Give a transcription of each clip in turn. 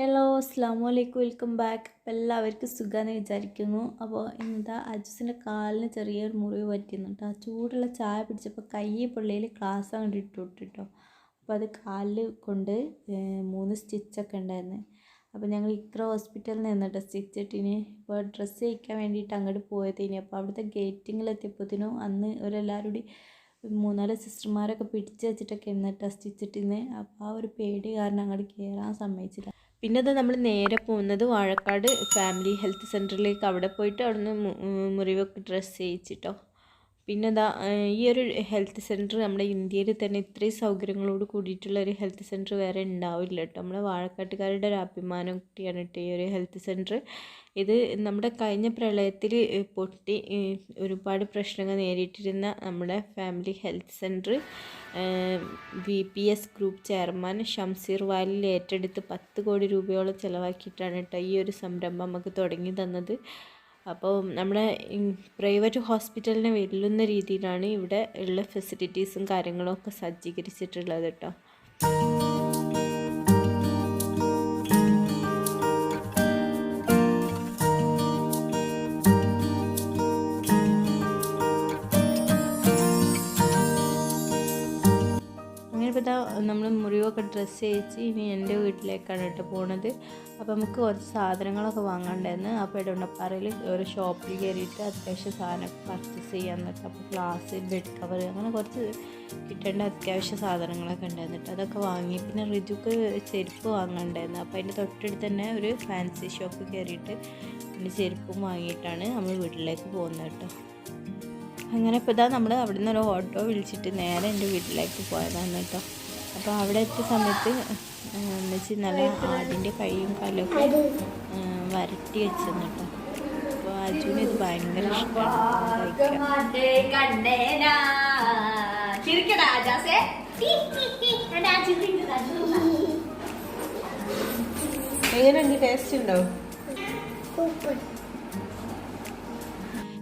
Hello അസ്സാം വലൈക്കും welcome back അപ്പോൾ എല്ലാവർക്കും സുഖമെന്ന് വിചാരിക്കുന്നു. അപ്പോൾ എന്താ അജുസിന്റെ കാലിന് ചെറിയൊരു മുറിവ് പറ്റിയിരുന്നു ആ ചൂടുള്ള ചായ പിടിച്ചപ്പോൾ കൈ പുള്ളിയിൽ ക്ലാസ് അങ്ങോട്ട് ഇട്ടു കേട്ടോ അപ്പോൾ അത് കാലിൽ കൊണ്ട് മൂന്ന് സ്റ്റിച്ചൊക്കെ ഉണ്ടായിരുന്നു. അപ്പോൾ ഞങ്ങൾ ഇത്ര ഹോസ്പിറ്റലിൽ നിന്നിട്ട് സ്റ്റിച്ച് ഇട്ടിന്. ഇപ്പോൾ ഡ്രസ്സ് തയ്ക്കാൻ വേണ്ടിയിട്ട് അങ്ങോട്ട് പോയതിന്. അപ്പോൾ അവിടുത്തെ ഗേറ്റിങ്ങിലെത്തിയപ്പോഴത്തേനും അന്ന് ഒരെല്ലാവരും കൂടി മൂന്നാൽ സിസ്റ്റർമാരൊക്കെ പിടിച്ച് വെച്ചിട്ടൊക്കെ എന്നിട്ട് സ്റ്റിച്ച് ഇട്ടിന്ന് അപ്പോൾ ആ ഒരു പേടി കാരണം അങ്ങോട്ട് കയറാൻ സമ്മതിച്ചില്ല. പിന്നെ അത് നമ്മൾ നേരെ പോകുന്നത് വാഴക്കാട് ഫാമിലി ഹെൽത്ത് സെന്ററിലേക്ക് അവിടെ പോയിട്ട് അവിടുന്ന് മുറിവൊക്കെ ഡ്രസ്സ് ചെയ്യിച്ചിട്ടോ. പിന്നെ എന്താ ഈ ഒരു ഹെൽത്ത് സെന്റർ നമ്മുടെ ഇന്ത്യയിൽ തന്നെ ഇത്രയും സൗകര്യങ്ങളോട് കൂടിയിട്ടുള്ള ഒരു ഹെൽത്ത് സെന്റർ വേറെ ഉണ്ടാവില്ല കേട്ടോ. നമ്മുടെ വാഴക്കാട്ടുകാരുടെ ഒരു അഭിമാനം കൂടിയാണ് കേട്ടോ ഈ ഒരു ഹെൽത്ത് സെന്റർ ഇത് നമ്മുടെ കഴിഞ്ഞ പ്രളയത്തിൽ പൊട്ടി ഒരുപാട് പ്രശ്നങ്ങൾ നേരിട്ടിരുന്ന നമ്മുടെ family health centre V P S group chairman Shamseer വാലിൽ ഏറ്റെടുത്ത് പത്ത് കോടി രൂപയോളം ചിലവാക്കിയിട്ടാണ് കേട്ടോ ഈ ഒരു സംരംഭം നമുക്ക് തുടങ്ങി തന്നത്. അപ്പോൾ നമ്മുടെ പ്രൈവറ്റ് ഹോസ്പിറ്റലിനെ വെല്ലുന്ന രീതിയിലാണ് ഇവിടെ ഉള്ള ഫെസിലിറ്റീസും കാര്യങ്ങളും ഒക്കെ സജ്ജീകരിച്ചിട്ടുള്ളത് കേട്ടോ. ഇതാ നമ്മൾ മുറിവൊക്കെ ഡ്രസ്സ് ചെയ്യിച്ച് ഇനി എന്റെ വീട്ടിലേക്കാണ് കേട്ടോ പോണത്. അപ്പോൾ നമുക്ക് കുറച്ച് സാധനങ്ങളൊക്കെ വാങ്ങണ്ടായിരുന്നു. അപ്പോൾ ഇടവണ്ണപ്പാറയിൽ ഒരു ഷോപ്പിൽ കയറിയിട്ട് അത്യാവശ്യം സാധനം പർച്ചേസ് ചെയ്യാൻ അപ്പോൾ ഗ്ലാസ് ബെഡ് കവർ അങ്ങനെ കുറച്ച് കിട്ടേണ്ട അത്യാവശ്യ സാധനങ്ങളൊക്കെ ഉണ്ടായിരുന്നു കേട്ടോ. അതൊക്കെ വാങ്ങി. പിന്നെ റിജുക്ക് ചെരുപ്പ് വാങ്ങണ്ടായിരുന്നു. അപ്പോൾ അതിന്റെ തൊട്ടടുത്ത് തന്നെ ഒരു ഫാൻസി ഷോപ്പ് കയറിയിട്ട് പിന്നെ ചെരുപ്പും വാങ്ങിയിട്ടാണ് നമ്മൾ വീട്ടിലേക്ക് പോകുന്നത് കേട്ടോ. അങ്ങനെ ഇപ്പോൾ ഇതാ നമ്മൾ അവിടെ നിന്ന് ഒരു ഓട്ടോ വിളിച്ചിട്ട് നേരെ എന്റെ വീട്ടിലേക്ക് പോയതാണ് കേട്ടോ. അപ്പോൾ അവിടെ എത്തിയ സമയത്ത് എന്നുവെച്ച് നല്ല ആടിന്റെ കൈയും കാലൊക്കെ വരട്ടി വെച്ചെന്ന് കേട്ടോ. അപ്പോൾ അജുവിന് ഇത് ഭയങ്കര ഇഷ്ടമാണ്. എങ്ങനെയുണ്ട്? ടേസ്റ്റ് ഉണ്ടോ?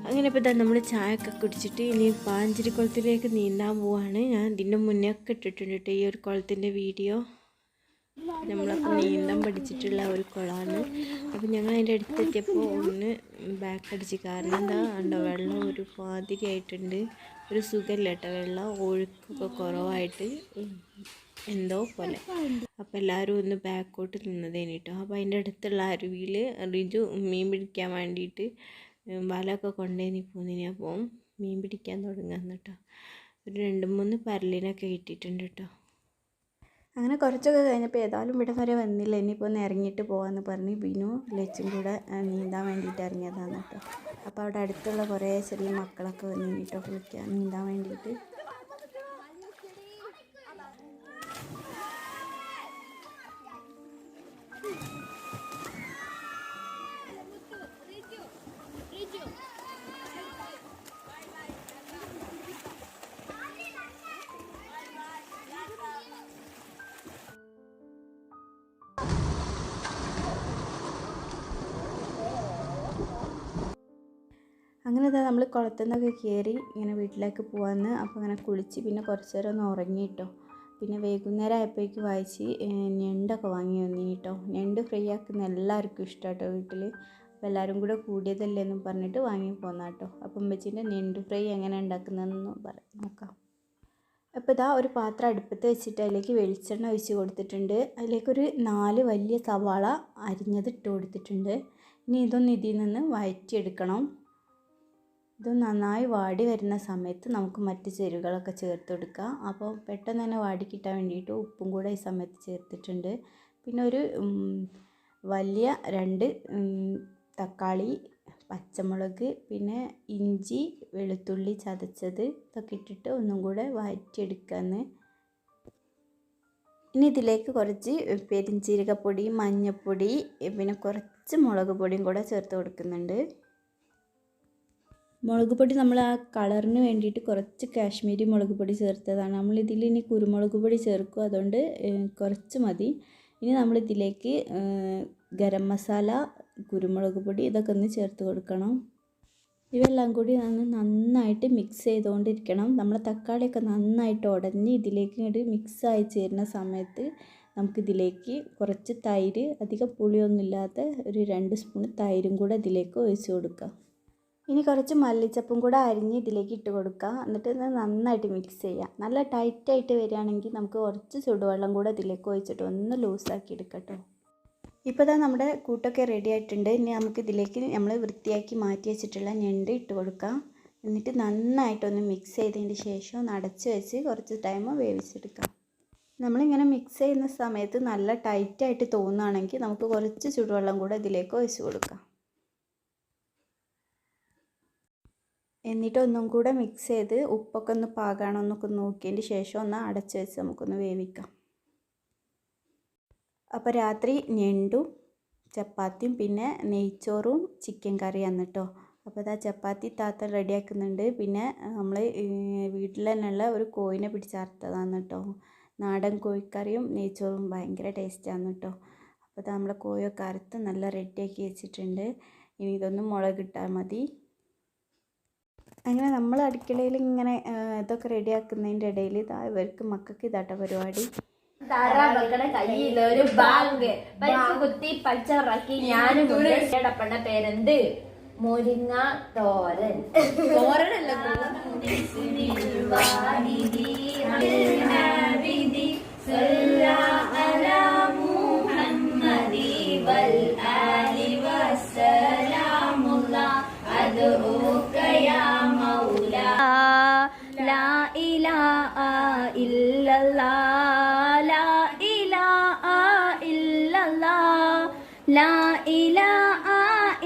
അങ്ങനെ ഇപ്പോൾ നമ്മൾ ചായയൊക്കെ കുടിച്ചിട്ട് ഇനി പാഞ്ചിരി കുളത്തിലേക്ക് നീന്താൻ പോവാണ്. ഞാൻ ഇതിന്റെ മുന്നേ ഒക്കെ ഇട്ടിട്ടുണ്ട് കേട്ടോ ഈ ഒരു കുളത്തിന്റെ വീഡിയോ. നമ്മളപ്പോൾ നീന്താൻ പഠിച്ചിട്ടുള്ള ഒരു കുളമാണ്. അപ്പോൾ ഞങ്ങൾ അതിന്റെ അടുത്തെത്തിയപ്പോൾ ഒന്ന് ബാക്ക് അടിച്ച് കാരണം എന്താ ഉണ്ടോ വെള്ളം ഒരു മാതിരി ആയിട്ടുണ്ട്. ഒരു സുഖമില്ല കേട്ടോ വെള്ളം ഒഴുക്കൊക്കെ കുറവായിട്ട് എന്തോ പോലെ. അപ്പോൾ എല്ലാവരും ഒന്ന് ബാക്കോട്ട് നിന്നതേന് കേട്ടോ. അപ്പോൾ അതിന്റെ അടുത്തുള്ള അരുവിയിൽ റിജു മീൻ പിടിക്കാൻ വേണ്ടിയിട്ട് ഉം, വലയൊക്കെ കൊണ്ടുപോയി പോന്നിനി അപ്പോൾ മീൻ പിടിക്കാൻ തുടങ്ങാന്ന് കേട്ടോ ഒരു രണ്ട് മൂന്ന് പരലിനൊക്കെ കിട്ടിയിട്ടുണ്ട് കേട്ടോ അങ്ങനെ കുറച്ചൊക്കെ കഴിഞ്ഞപ്പോൾ ഏതായാലും ഇവിടെ വരെ വന്നില്ല. ഇനിയിപ്പോൾ ഒന്ന് ഇറങ്ങിയിട്ട് പോകാമെന്ന് പറഞ്ഞ് ബിനു ലച്ചും കൂടെ നീന്താൻ വേണ്ടിയിട്ട് ഇറങ്ങിയതാണ് കേട്ടോ അപ്പോൾ അവിടെ അടുത്തുള്ള കുറേ ചെറിയ മക്കളൊക്കെ വന്ന് കേട്ടോ കുളിക്കാൻ. നീന്താൻ വേണ്ടിയിട്ട്. അങ്ങനെ ഇതാ നമ്മൾ കുളത്തിൽ നിന്നൊക്കെ കയറി ഇങ്ങനെ വീട്ടിലേക്ക് പോകാമെന്ന് അപ്പോൾ അങ്ങനെ കുളിച്ച് പിന്നെ കുറച്ച് നേരം ഒന്ന് ഉറങ്ങി കേട്ടോ പിന്നെ വൈകുന്നേരം ആയപ്പോഴേക്ക് വായിച്ച് ഞണ്ടൊക്കെ വാങ്ങി വന്നിനി കേട്ടോ ഞണ്ട് ഫ്രൈ ആക്കുന്ന എല്ലാവർക്കും ഇഷ്ടം കേട്ടോ വീട്ടിൽ അപ്പോൾ എല്ലാവരും കൂടെ കൂടിയതല്ലേ എന്നും പറഞ്ഞിട്ട് വാങ്ങി പോന്നാ കേട്ടോ അപ്പം വെച്ചിട്ട് ഞണ്ട് ഫ്രൈ എങ്ങനെ ഉണ്ടാക്കുന്നതെന്ന് പറ നോക്കാം. അപ്പോൾ ഇതാ ഒരു പാത്രം അടുപ്പത്ത് വെച്ചിട്ട് അതിലേക്ക് വെളിച്ചെണ്ണ ഒഴിച്ച് കൊടുത്തിട്ടുണ്ട്. അതിലേക്കൊരു നാല് വലിയ സവാള അരിഞ്ഞത് ഇട്ട് കൊടുത്തിട്ടുണ്ട്. ഇനി ഇതൊന്ന് ഇതിൽ നിന്ന് വഴറ്റിയെടുക്കണം. ഇത് നന്നായി വാടി വരുന്ന സമയത്ത് നമുക്ക് മറ്റ് ചേരുവകളൊക്കെ ചേർത്ത് കൊടുക്കാം അപ്പോൾ പെട്ടെന്ന് തന്നെ വാടി കിട്ടാൻ വേണ്ടിയിട്ട് ഉപ്പും കൂടെ ഈ സമയത്ത് ചേർത്തിട്ടുണ്ട്. പിന്നെ ഒരു വലിയ രണ്ട് തക്കാളി പച്ചമുളക് പിന്നെ ഇഞ്ചി വെളുത്തുള്ളി ചതച്ചത് ഇതൊക്കെ ഇട്ടിട്ട് ഒന്നും കൂടെ വാറ്റിയെടുക്കാന്ന് ഇനി ഇതിലേക്ക് കുറച്ച് പെരിഞ്ചീരകപ്പൊടി മഞ്ഞൾപ്പൊടി പിന്നെ കുറച്ച് മുളക് പൊടിയും കൂടെ ചേർത്ത് കൊടുക്കുന്നുണ്ട്. മുളക് പൊടി നമ്മൾ ആ കളറിന് വേണ്ടിയിട്ട് കുറച്ച് കാശ്മീരി മുളക് പൊടി ചേർത്തതാണ്. നമ്മൾ ഇതിൽ ഇനി കുരുമുളക് പൊടി ചേർക്കും. അതുകൊണ്ട് കുറച്ച് മതി. ഇനി നമ്മൾ ഇതിലേക്ക് ഗരം മസാല കുരുമുളക് പൊടി ഇതൊക്കെ ഒന്ന് ചേർത്ത് കൊടുക്കണം. ഇവയെല്ലാം കൂടി നന്നായിട്ട് മിക്സ് ചെയ്തുകൊണ്ടിരിക്കണം. നമ്മൾ തക്കാളിയൊക്കെ നന്നായിട്ട് ഉടഞ്ഞ് ഇതിലേക്ക് ഇങ്ങോട്ട് ആയി ചേരുന്ന സമയത്ത് നമുക്കിതിലേക്ക് കുറച്ച് തൈര് അധികം പുളിയൊന്നുമില്ലാത്ത ഒരു രണ്ട് സ്പൂൺ തൈരും കൂടെ ഇതിലേക്ക് ഒഴിച്ച് കൊടുക്കാം. ഇനി കുറച്ച് മല്ലിച്ചപ്പും കൂടെ അരിഞ്ഞ് ഇതിലേക്ക് ഇട്ട് കൊടുക്കുക എന്നിട്ട് ഇത് നന്നായിട്ട് മിക്സ് ചെയ്യുക നല്ല ടൈറ്റായിട്ട് വരികയാണെങ്കിൽ നമുക്ക് കുറച്ച് ചൂടുവെള്ളം കൂടെ ഇതിലേക്ക് ഒഴിച്ചിട്ട് ഒന്ന് ലൂസാക്കി എടുക്കട്ടോ. ഇപ്പോൾ ഇതാ നമ്മുടെ കൂട്ടൊക്കെ റെഡി ആയിട്ടുണ്ട്. ഇനി നമുക്ക് ഇതിലേക്ക് നമ്മൾ വൃത്തിയാക്കി മാറ്റി വെച്ചിട്ടുള്ള ഞണ്ട് ഇട്ട് കൊടുക്കാം. എന്നിട്ട് നന്നായിട്ടൊന്ന് മിക്സ് ചെയ്തതിന് ശേഷം ഒന്ന് അടച്ച് വെച്ച് കുറച്ച് ടൈം വേവിച്ചെടുക്കാം. നമ്മളിങ്ങനെ മിക്സ് ചെയ്യുന്ന സമയത്ത് നല്ല ടൈറ്റായിട്ട് തോന്നുകയാണെങ്കിൽ നമുക്ക് കുറച്ച് ചൂടുവെള്ളം കൂടെ ഇതിലേക്ക് ഒഴിച്ച് കൊടുക്കാം. എന്നിട്ട് ഒന്നും കൂടെ മിക്സ് ചെയ്ത് ഉപ്പൊക്കെ ഒന്ന് പാകാണോ എന്നൊക്കെ നോക്കിയതിന്റെ ശേഷം ഒന്ന് അടച്ച് വെച്ച് നമുക്കൊന്ന് വേവിക്കാം. അപ്പോൾ രാത്രി ഞണ്ടും ചപ്പാത്തിയും പിന്നെ നെയ്ച്ചോറും ചിക്കൻ കറിയാണ് കേട്ടോ അപ്പോൾ ഇതാ ചപ്പാത്തി താത്ത റെഡിയാക്കുന്നുണ്ട്. പിന്നെ നമ്മൾ വീട്ടിൽ തന്നെയുള്ള ഒരു കോഴിനെ പിടിച്ചറുത്തതാണ് കേട്ടോ നാടൻ കോഴിക്കറിയും നെയ്ച്ചോറും ഭയങ്കര ടേസ്റ്റാണ് കേട്ടോ അപ്പോൾ അതാ നമ്മളെ കോഴിയൊക്കെ അറുത്ത് നല്ല റെഡിയാക്കി വെച്ചിട്ടുണ്ട്. ഇനി ഇതൊന്ന് മുളകിട്ടാൽ മതി. അങ്ങനെ നമ്മൾ അടുക്കളയിൽ ഇങ്ങനെ ഇതൊക്കെ റെഡിയാക്കുന്നതിന്റെ ഇടയിൽ ഇതാ ഇവർക്ക് മക്കൾക്ക് ഇതാട്ട പരിപാടി. കയ്യിൽ ഒരു കുത്തി പച്ചറക്കി ഞാനും പേരെന്ത്? മുരിങ്ങ തോരൻ. തോരനല്ല ലാ ഇലാ ഇല്ലല്ലാ ലാ ഇലാ ഇല്ലല്ലാ ലാ ഇലാഹ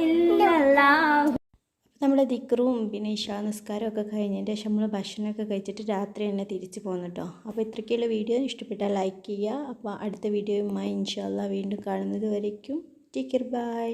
ഇല്ലല്ലാഹ്. നമ്മുടെ ദിക്റും പിന്നെ ഇഷാ നിസ്കാരവും ഒക്കെ കഴിഞ്ഞതിന്റെ ശേഷം നമ്മൾ ഭക്ഷണമൊക്കെ കഴിച്ചിട്ട് രാത്രി തന്നെ തിരിച്ചു പോകുന്നു കേട്ടോ അപ്പോൾ ഇത്രയ്ക്കുള്ള വീഡിയോ ഇഷ്ടപ്പെട്ടാൽ ലൈക്ക് ചെയ്യുക. അപ്പോൾ അടുത്ത വീഡിയോയുമായി ഇൻഷാല്ല വീണ്ടും കാണുന്നത് വരയ്ക്കും ടേക്ക് കെയർ ബൈ